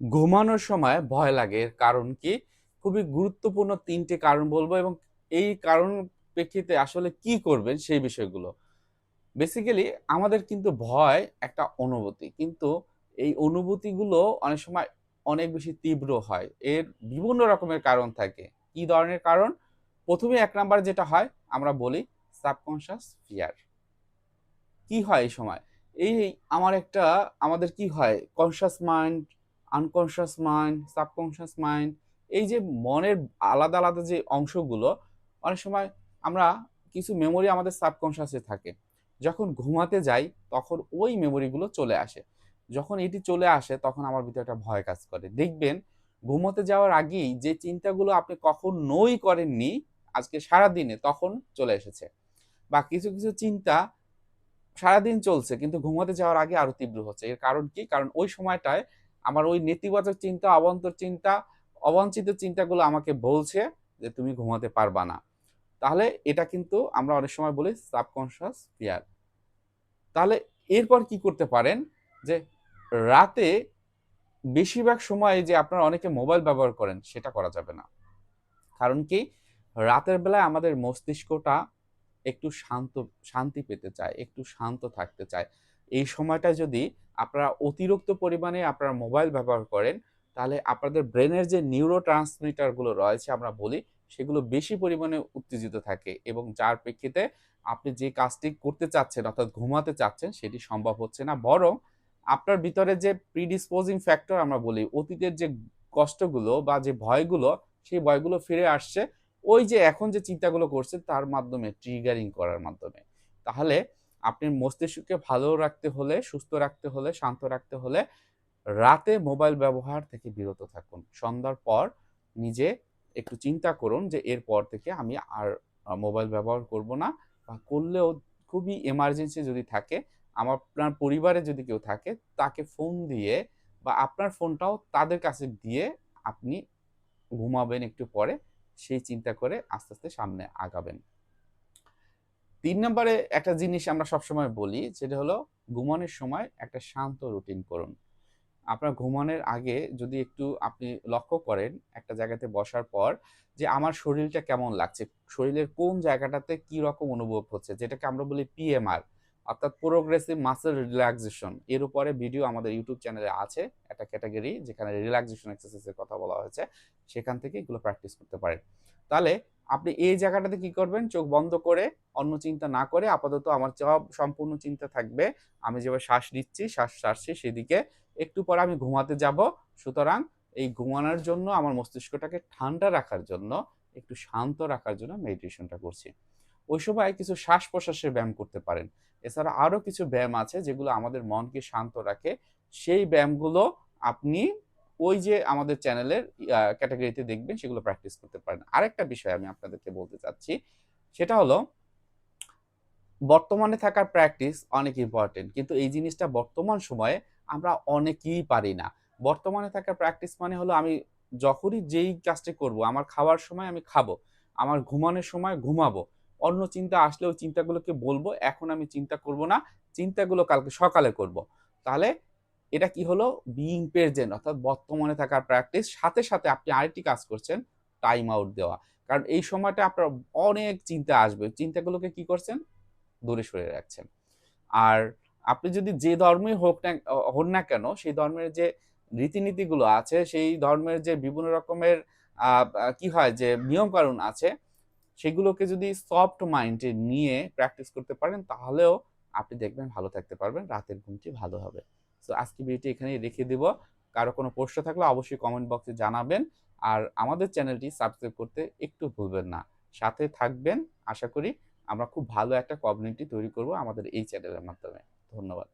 ঘুমানোর সময় ভয় লাগে। এর কারণ কি? খুবই গুরুত্বপূর্ণ তিনটে কারণ বলব এবং এই কারণ প্রেক্ষিতে আসলে কি করবেন সেই বিষয়গুলো। বেসিক্যালি আমাদের কিন্তু ভয় একটা অনুভূতি। কিন্তু এই অনুভূতিগুলো অনেক সময় অনেক বেশি তীব্র হয়। এর বিভিন্ন রকমের কারণ থাকে। কি ধরনের কারণ? প্রথমে এক নাম্বার যেটা হয়, আমরা বলি সাবকনশাস ফিয়ার কি হয় এই সময়? এই আমার একটা, আমাদের কি হয়? Conscious mind unconscious mind subconscious mind এই যে মনের আলাদা আলাদা যে অংশগুলো, অনেক সময় আমরা কিছু মেমোরি আমাদের সাবকনশাসে থাকে। যখন ঘুমাতে যাই, তখন ওই মেমোরিগুলো চলে আসে। যখন এটি চলে আসে, তখন আমার ভিতরে একটা ভয় কাজ করে। দেখবেন, ঘুমোতে যাওয়ার আগেই যে চিন্তাগুলো আপনি কখনোই করেননি আজকে সারা দিনে তখন চলে এসেছে। বা কিছু কিছু চিন্তা সারাদিন চলছে, কিন্তু ঘুমাতে যাওয়ার আগে আরও তীব্র হচ্ছে। এর কারণ কি? কারণ ওই সময়টায় আমার ওই নেতিবাচক চিন্তা, অবান্তর চিন্তা, অবাঞ্ছিত চিন্তাগুলো আমাকে বলছে যে তুমি ঘুমাতে পারবা না। তাহলে এটা কিন্তু আমরা অনেক সময় বলি সাবকনশিয়াস ফিয়ার তাহলে এরপর কি করতে পারেন? যে রাতে বেশিরভাগ সময় যে আপনারা অনেকে মোবাইল ব্যবহার করেন, সেটা করা যাবে না। কারণ কি? রাতের বেলায় আমাদের মস্তিষ্কটা একটু শান্ত, শান্তি পেতে চায়, একটু শান্ত থাকতে চায়। এই সময়টা যদি আপনারা অতিরিক্ত পরিমাণে আপনারা মোবাইল ব্যবহার করেন, তাহলে আপনাদের ব্রেনের যে নিউরো ট্রান্সমিটারগুলো রয়েছে আমরা বলি, সেগুলো বেশি পরিমাণে উত্তেজিত থাকে এবং যার প্রেক্ষিতে আপনি যে কাজটি করতে চাচ্ছেন, অর্থাৎ ঘুমাতে চাচ্ছেন, সেটি সম্ভব হচ্ছে না। বরং আপনার ভিতরে যে প্রিডিসপোজিং ফ্যাক্টর আমরা বলি, অতীতের যে কষ্টগুলো বা যে ভয়গুলো, সেই ভয়গুলো ফিরে আসছে। ওই যে এখন যে চিন্তাগুলো করছে তার মাধ্যমে ট্রিগারিং করার মাধ্যমে। তাহলে আপনি মস্তিষ্ককে ভালো রাখতে হলে, সুস্থ রাখতে হলে, শান্ত রাখতে হলে রাতে মোবাইল ব্যবহার থেকে বিরত থাকুন। সন্ধ্যার পর নিজে একটু চিন্তা করুন যে এরপর থেকে আমি আর মোবাইল ব্যবহার করব না বা করলেও খুবই এমার্জেন্সি যদি থাকে, আমার, আপনার পরিবারে যদি কেউ থাকে, তাকে ফোন দিয়ে বা আপনার ফোনটাও তাদের কাছে দিয়ে আপনি ঘুমাবেন একটু পরে, সেই চিন্তা করে আস্তে আস্তে সামনে আগাবেন। তিন নম্বরে একটা জিনিস আমরা সবসময় বলি যেটা হলো ঘুমানোর সময় একটা শান্ত রুটিন করুন। আপনার ঘুমানোর আগে যদি একটু আপনি লক্ষ্য করেন একটা জায়গাতে বসার পর যে আমার শরীরটা কেমন লাগছে, শরীরের কোন জায়গাটাতে কি রকম অনুভব হচ্ছে, যেটাকে আমরা বলি পিএমআর অর্থাৎ প্রোগ্রেসিভ মাসেল রিল্যাক্সেশন এর উপরে ভিডিও আমাদের ইউটিউব চ্যানেলে আছে, একটা ক্যাটাগরি যেখানে রিল্যাক্সেশন এক্সারসাইজের কথা বলা হয়েছে, সেখান থেকে এগুলো প্র্যাকটিস করতে পারেন। তাহলে আপনি এই জায়গাটাতে কি করবেন? চোখ বন্ধ করে, অন্য চিন্তা না করে আপাতত আমার সব সম্পূর্ণ চিন্তা থাকবে। আমি যেভাবে শ্বাস নিচ্ছি, শ্বাস ছাড়ছি সেদিকে একটু পরে আমি ঘুমাতে যাব। সুতরাং এই ঘুমানোর জন্য, আমার মস্তিষ্কটাকে ঠান্ডা রাখার জন্য, একটু শান্ত রাখার জন্য মেডিটেশনটা করছি। ওই সময় কিছু শ্বাস প্রশ্বাসের ব্যায়াম করতে পারেন। এছাড়া আরও কিছু ব্যায়াম আছে যেগুলো আমাদের মনকে শান্ত রাখে। সেই ব্যায়ামগুলো আপনি ওই যে আমাদের চ্যানেলের ক্যাটাগরিতে দেখবেন সেগুলো প্র্যাকটিস করতে পারেন। আরেকটা বিষয় আমি আপনাদেরকে বলতে চাচ্ছি, সেটা হলো বর্তমানে থাকার প্র্যাকটিস অনেক ইম্পর্টেন্ট কিন্তু এই জিনিসটা বর্তমান সময়ে আমরা অনেকেই পারি না। বর্তমানে থাকার প্র্যাকটিস মানে হলো আমি যখনই যেই কাজটি করব, আমার খাওয়ার সময় আমি খাব, আমার ঘুমানোর সময় ঘুমাবো, অন্য চিন্তা আসলে ওই চিন্তাগুলোকে বলব, এখন আমি চিন্তা করব না, চিন্তাগুলো কালকে সকালে করব। তাহলে এটা কি হলো? বিইং প্রেজেন্ট অর্থাৎ বর্তমানে থাকার প্র্যাকটিস সাথে সাথে আপনি আরেকটি কাজ করছেন টাইম আউট দেওয়া। কারণ এই সময়টা আপনার অনেক চিন্তা আসবে। চিন্তাগুলোকে কি করছেন? দূরে সরে রাখছেন। আর আপনি যদি যে ধর্মই হোক না, হন না কেন, সেই ধর্মের যে রীতিনীতিগুলো আছে, সেই ধর্মের যে বিভিন্ন রকমের কি হয় যে নিয়মকানুন আছে, সেগুলোকে যদি সফট মাইন্ডে নিয়ে প্র্যাকটিস করতে পারেন, তাহলেও আপনি দেখবেন ভালো থাকতে পারবেন, রাতের ঘুমটি ভালো হবে। সো আজকে ভিডিওটি এখানেই রেখে দেব। কারও কোনো প্রশ্ন থাকলে অবশ্যই কমেন্ট বক্সে জানাবেন। আর আমাদের চ্যানেলটি সাবস্ক্রাইব করতে একটু ভুলবেন না। সাথে থাকবেন। আশা করি আমরা খুব ভালো একটা কমিউনিটি তৈরি করব আমাদের এই চ্যানেলের মাধ্যমে। ধন্যবাদ।